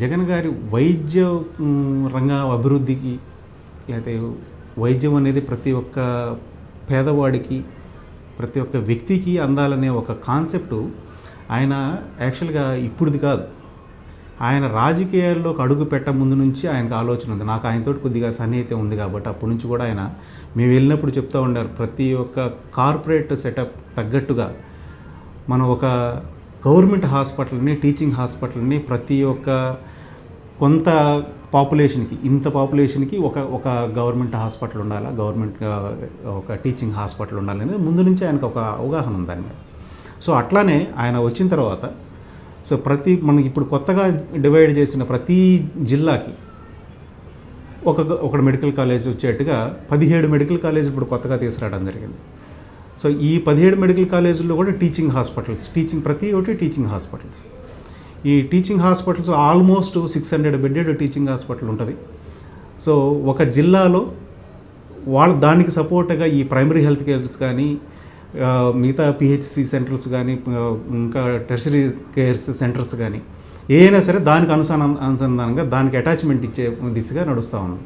జగన్ గారి వైద్య రంగ అభివృద్ధికి లేకపోతే వైద్యం అనేది ప్రతి ఒక్క పేదవాడికి ప్రతి ఒక్క వ్యక్తికి అందాలనే ఒక కాన్సెప్టు ఆయన యాక్చువల్గా ఇప్పుడుది కాదు. ఆయన రాజకీయాల్లోకి అడుగు పెట్ట ముందు నుంచి ఆయనకు ఆలోచన ఉంది. నాకు ఆయనతో కొద్దిగా సన్నిహితం ఉంది కాబట్టి అప్పటి నుంచి కూడా ఆయన మేము వెళ్ళినప్పుడు చెప్తూ ఉండారు ప్రతి ఒక్క కార్పొరేట్ సెటప్ తగ్గట్టుగా మనం ఒక గవర్నమెంట్ హాస్పిటల్ని టీచింగ్ హాస్పిటల్ని ప్రతి ఒక్క కొంత పాపులేషన్కి ఇంత పాపులేషన్కి ఒక ఒక గవర్నమెంట్ హాస్పిటల్ ఉండాలా? గవర్నమెంట్ ఒక టీచింగ్ హాస్పిటల్ ఉండాలి అనేది ముందు నుంచి ఆయనకు ఒక అవగాహన ఉంది దాని మీద. సో అట్లానే ఆయన వచ్చిన తర్వాత సో ప్రతి మనకి ఇప్పుడు కొత్తగా డివైడ్ చేసిన ప్రతి జిల్లాకి ఒక ఒక మెడికల్ కాలేజ్ వచ్చేట్టుగా పదిహేడు మెడికల్ కాలేజ్ ఇప్పుడు కొత్తగా తీసుకురావడం జరిగింది. సో ఈ పదిహేడు మెడికల్ కాలేజీల్లో కూడా టీచింగ్ హాస్పిటల్స్ టీచింగ్ ప్రతి ఒక్కటి టీచింగ్ హాస్పిటల్స్. ఈ teaching hospitals almost six hundred bedded teaching hospital ఉంటుంది. సో ఒక జిల్లాలో వాళ్ళ దానికి సపోర్ట్గా ఈ ప్రైమరీ హెల్త్ కేర్స్ కానీ మిగతా పిహెచ్సి సెంటర్స్ కానీ ఇంకా టెర్షరీ కేర్స్ సెంటర్స్ కానీ ఏదైనా సరే దానికి అనుసంధానం అనుసంధానంగా దానికి అటాచ్మెంట్ ఇచ్చే దిశగా నడుస్తూ ఉంది.